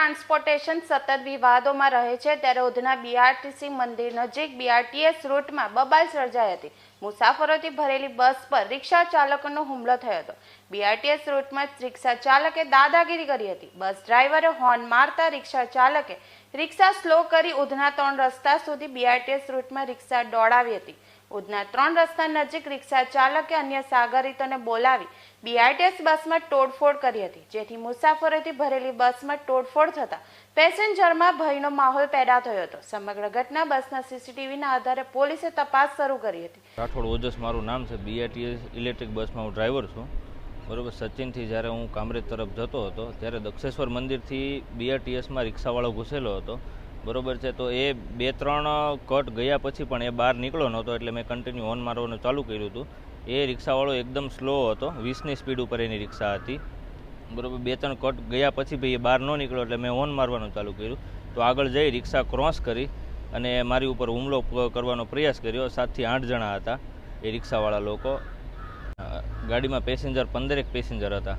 Transportation સતત વિવાદોમાં રહે છે, ત્યારે ઉધના બીઆરટીસી મંદિર નજીક બીઆરટીએસ રૂટમાં બબાલ સર્જાઈ હતી. મુસાફરોથી ભરેલી બસ પર રિક્ષા ચાલકોનો હુમલો થયો હતો. બીઆરટીએસ રૂટમાં રિક્ષા ચાલકે દાદાગીરી કરી હતી. બસ ડ્રાઈવરે હોર્ન મારતા રિક્ષા ચાલકે રિક્ષા સ્લો કરી ઉધના ત્રણ રસ્તા સુધી બીઆરટીએસ રૂટમાં રિક્ષા દોડાવી હતી. ઉધના ત્રણ રસ્તા નજીક રિક્ષા ચાલકે અન્ય સાગરિતોને બોલાવી બીઆરટીએસ બસમાં તોડફોડ કરી હતી. જેથી મુસાફરોથી ભરેલી બસમાં તોડફોડ થતા પેસેન્જરમાં ભયનો માહોલ પેદા થયો હતો. સમગ્ર ઘટના બસના સીસીટીવીના આધારે પોલીસે તપાસ શરૂ કરી હતી. રાઠોડ ઓજસ મારું નામ છે. બીઆરટીએસ ઇલેક્ટ્રિક બસમાં હું ડ્રાઈવર છું. બરોબર, સચિનથી જ્યારે હું કામરેજ તરફ જતો હતો, ત્યારે દક્ષેશ્વર મંદિરથી બીઆરટીએસમાં રિક્ષાવાળો ઘૂસેલો હતો. બરોબર છે, તો એ બે ત્રણ કટ ગયા પછી પણ એ બહાર નીકળો નહોતો, એટલે મેં કન્ટિન્યુ હોર્ન મારવાનું ચાલુ કર્યું હતું. એ રિક્ષાવાળો એકદમ સ્લો હતો, વીસની સ્પીડ ઉપર એની રિક્ષા હતી. બરોબર, બે ત્રણ કટ ગયા પછી ભાઈ એ બહાર ન નીકળ્યો, એટલે મેં હોર્ન મારવાનું ચાલુ કર્યું. તો આગળ જઈ રિક્ષા ક્રોસ કરી અને મારી ઉપર હુમલો કરવાનો પ્રયાસ કર્યો. સાતથી આઠ જણા હતા એ રિક્ષાવાળા લોકો. ગાડીમાં પેસેન્જર, પંદરેક પેસેન્જર હતા.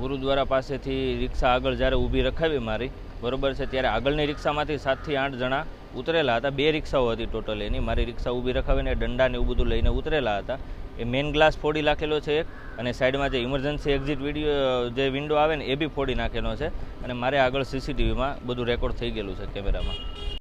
ગુરુદ્વારા પાસેથી રિક્ષા આગળ જ્યારે ઊભી રખાવી મારી, બરોબર છે, ત્યારે આગળની રિક્ષામાંથી સાતથી આઠ જણા ઉતરેલા હતા. બે રિક્ષાઓ હતી ટોટલ એની. મારી રિક્ષા ઊભી રખાવીને દંડા ને એવું બધું લઈને ઉતરેલા હતા. એ મેઇન ગ્લાસ ફોડી નાખેલો છે એક અને સાઈડમાં જે ઇમરજન્સી એક્ઝિટ વીડિયો, જે વિન્ડો આવે ને એ બી ફોડી નાખેલો છે અને મારે આગળ સીસીટીવીમાં બધું રેકોર્ડ થઈ ગયેલું છે કેમેરામાં.